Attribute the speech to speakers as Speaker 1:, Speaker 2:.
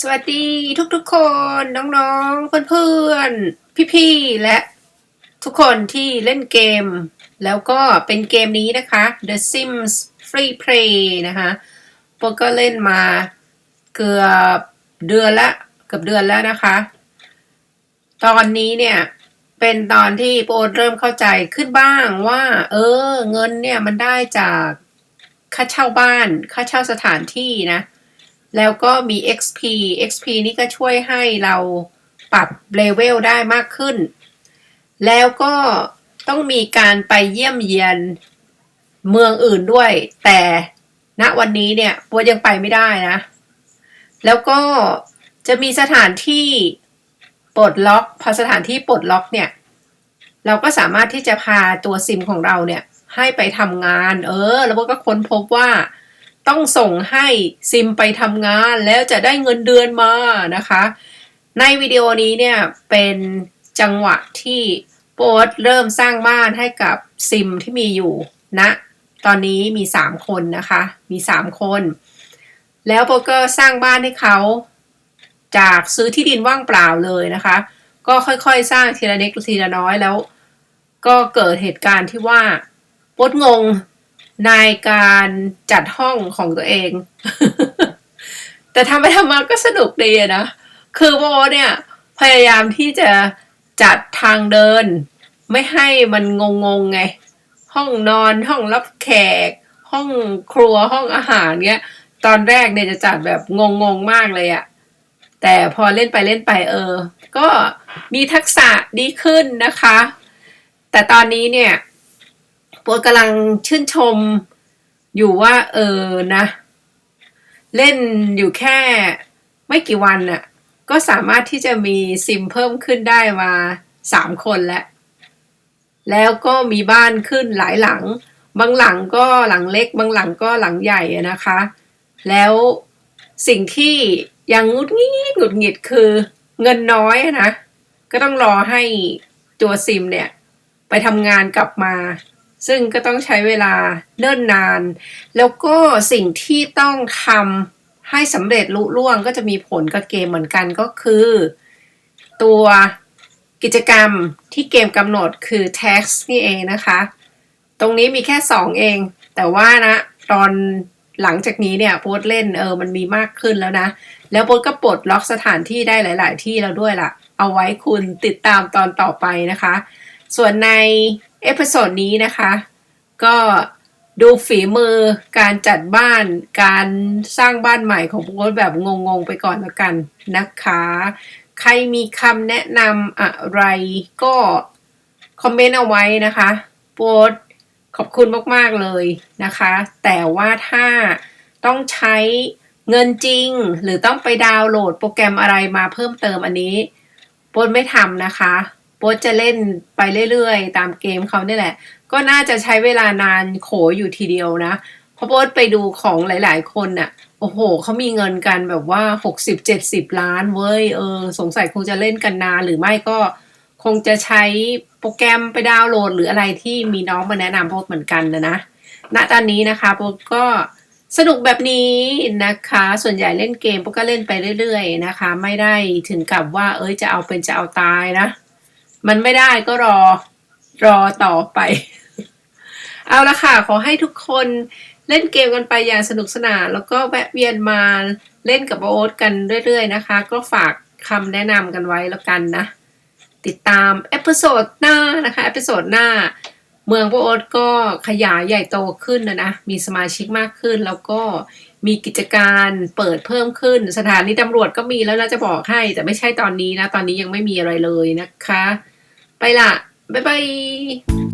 Speaker 1: สวัสดีทุกๆคนน้องๆ เพื่อนๆ พี่ๆ และทุกคนที่เล่นเกม แล้วก็เป็นเกมนี้นะคะ The Sims Free Play นะคะโปรก็เล่นมาเกือบเดือนละเกือบเดือนแล้วนะคะ ตอนนี้เนี่ยเป็นตอนที่โปรเริ่มเข้าใจขึ้นบ้างว่า เออ เงินเนี่ยมันได้จากค่าเช่าบ้าน ค่าเช่าสถานที่นะ แล้วก็มี XP XP นี่ก็ช่วยให้เราปรับเลเวลได้มากขึ้น แล้วก็ต้องมีการไปเยี่ยมเยียนเมืองอื่นด้วย แต่ณวันนี้เนี่ยปวยังไปไม่ได้นะ แล้วก็จะมีสถานที่ปลดล็อก พอสถานที่ปลดล็อกเนี่ย เราก็สามารถที่จะพาตัวซิมของเราเนี่ย ให้ไปทำงาน เออ แล้วก็ค้นพบว่า ต้องส่งให้ซิมไปทำงานแล้วจะได้เงินเดือนมานะคะ ในวิดีโอนี้เนี่ยเป็นจังหวะที่โป๊ตเริ่มสร้างบ้านให้กับซิมที่มีอยู่ณนะตอนนี้มี 3 คนนะคะ มี 3 คน แล้วโป๊ตก็สร้างบ้านให้เขาจากซื้อที่ดินว่างเปล่าเลยนะคะ ก็ค่อยๆ สร้างทีละเล็กทีละน้อยแล้ว ก็เกิดเหตุการณ์ที่ว่าโป๊ตงง ในการจัดห้องของตัวเอง แต่ทำไปทำมาก็สนุกดีอะนะ คือโบเนี่ยพยายามที่จะจัดทางเดิน ไม่ให้มันงงงไง ห้องนอนห้องรับแขก ห้องครัวห้องอาหารเงี้ย ตอนแรกเนี่ยจะจัดแบบงงงมากเลยอะแต่พอเล่นไปเล่นไปเออ ก็มีทักษะดีขึ้นนะคะ แต่ตอนนี้เนี่ย ปวดกำลังชื่นชมอยู่ว่า เออนะ เล่นอยู่แค่ไม่กี่วันน่ะ ก็สามารถที่จะมีซิมเพิ่มขึ้นได้มาสามคนแล้ว แล้วก็มีบ้านขึ้นหลายหลัง บางหลังก็หลังเล็ก บางหลังก็หลังใหญ่นะคะ แล้วสิ่งที่ยังงุดงิดหงุดหงิดคือเงินน้อยนะ ก็ต้องรอให้ตัวซิมเนี่ย ไปทำงานกลับมา ซึ่งก็ต้องใช้เวลาเนิ่นนาน แล้วก็สิ่งที่ต้องทำให้สำเร็จลุล่วงก็จะมีผลกับเกมเหมือนกันก็คือ ตัวกิจกรรมที่เกมกำหนดคือ tax นี่เองนะคะ ตรงนี้มีแค่ 2 เอง แต่ว่านะ ตอนหลังจากนี้เนี่ยโพสเล่นเออมันมีมากขึ้นแล้วนะ แล้วโพสก็ปลดล็อกสถานที่ได้หลาย ๆ ที่แล้วด้วยล่ะ เอาไว้คุณติดตามตอนต่อไปนะคะ ส่วนใน เอพิโซดนี้นะคะ ก็ดูฝีมือการจัดบ้านการสร้างบ้านใหม่ของโบ๊ทแบบงงๆไปก่อนแล้วกันนะคะ ใครมีคำแนะนำอะไรก็คอมเมนต์เอาไว้นะคะโบ๊ทขอบคุณมากๆเลยนะคะ แต่ว่าถ้าต้องใช้เงินจริง หรือต้องไปดาวน์โหลดโปรแกรมอะไรมาเพิ่มเติมอันนี้โบ๊ทไม่ทำนะคะ โป๊จะเล่นไปเรื่อยๆ ตามเกมเขาเนี่ยแหละ ก็น่าจะใช้เวลานานโขอยู่ทีเดียวนะ เพราะโป๊ไปดูของหลายๆ คนน่ะ โอ้โห เขามีเงินกันแบบว่า60-70ล้านเว้ย เออ สงสัยคงจะเล่นกันนานหรือไม่ก็คงจะใช้โปรแกรมไปดาวน์โหลด หรืออะไรที่มีน้องมาแนะนำโป๊เหมือนกันนะนะ ณ ตอนนี้นะคะโป๊ก็สนุกแบบนี้นะคะ ส่วนใหญ่เล่นเกมโป๊ก็เล่นไปเรื่อยๆ นะคะ ไม่ได้ถึงกับว่า เอ้ย จะเอาเป็นจะเอาตายนะ มันไม่ได้ก็รอรอต่อไป เอาละค่ะ ขอให้ทุกคนเล่นเกมกันไปอย่างสนุกสนาน แล้วก็แวะเวียนมาเล่นกับโอ๊ตกันเรื่อยๆนะคะ ก็ฝากคำแนะนำกันไว้แล้วกันนะ ติดตามเอพิโซดหน้านะคะเอพิโซดหน้า เมืองพระโอ๊ตก็ขยายใหญ่โตขึ้นนะนะ มีสมาชิกมากขึ้น แล้วก็มีกิจการเปิดเพิ่มขึ้น สถานีตำรวจก็มีแล้วนะจะบอกให้ แต่ไม่ใช่ตอนนี้นะ ตอนนี้ยังไม่มีอะไรเลยนะคะ ไปละ บ๊ายบาย